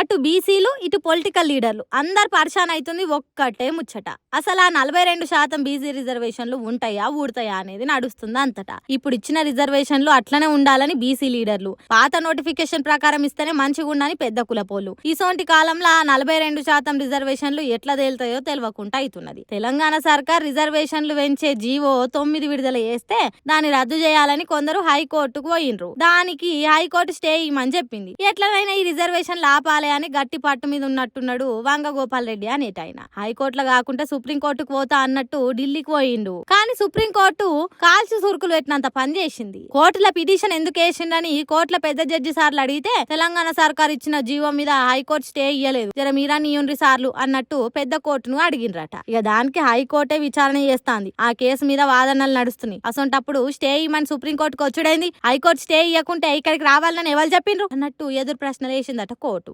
అటు బీసీలు ఇటు పొలిటికల్ లీడర్లు. అందరు పరిశాన్ అవుతుంది ఒక్కటే ముచ్చట. అసలు ఆ నలభై రెండు శాతం బీసీ రిజర్వేషన్లు ఉంటాయా ఊడతాయా అనేది నడుస్తుంది అంతటా. ఇప్పుడు ఇచ్చిన రిజర్వేషన్లు అట్లనే ఉండాలని బీసీ లీడర్లు. పాత నోటిఫికేషన్ ప్రకారం ఇస్తేనే మంచిగా ఉండని పెద్ద కులపోలు ఇసోంటి కాలంలో ఆ నలభై రెండు శాతం రిజర్వేషన్లు ఎట్లా తేలుతాయో తెలియకుండా అవుతున్నది తెలంగాణ సర్కార్ రిజర్వేషన్లు పెంచే జీవో తొమ్మిది విడుదల చేస్తే దాన్ని రద్దు చేయాలని కొందరు హైకోర్టుకు పోయినరు. దానికి హైకోర్టు స్టే ఇవ్వమని చెప్పింది. ఎట్లనైనా ఈ రిజర్వేషన్ ఆపాలి అని గట్టి పట్టు మీద ఉన్నట్టున్నాడు వంగ గోపాల్ రెడ్డి అనేటాయన హైకోర్టులో కాకుండా సుప్రీంకోర్టుకు పోతా అన్నట్టు ఢిల్లీకి పోయిండు. కానీ సుప్రీంకోర్టు కాల్చి సురుకులు పెట్టినంత పని చేసింది. కోర్టుల పిటిషన్ ఎందుకు వేసిండని కోర్టుల పెద్ద జడ్జి సార్లు అడిగితే తెలంగాణ సర్కార్ ఇచ్చిన జీవో మీద హైకోర్టు స్టే ఇయ్యలేదు. జర మీరా నీయుండ్రి సార్లు అన్నట్టు పెద్ద కోర్టును అడిగినరట ఇక దానికి హైకోర్టే విచారణ చేస్తాంది. ఆ కేసు మీద వాదనలు నడుస్తున్నాయి. అసొంటప్పుడు స్టే ఇవ్వమని సుప్రీంకోర్టుకు వచ్చుడైంది? హైకోర్టు స్టే ఇవ్వకుంటే ఇక్కడికి రావాలని ఎవరు చెప్పిండ్రు? అన్నట్టు ఎదురు ప్రశ్నలు వేసిందట కోర్టు.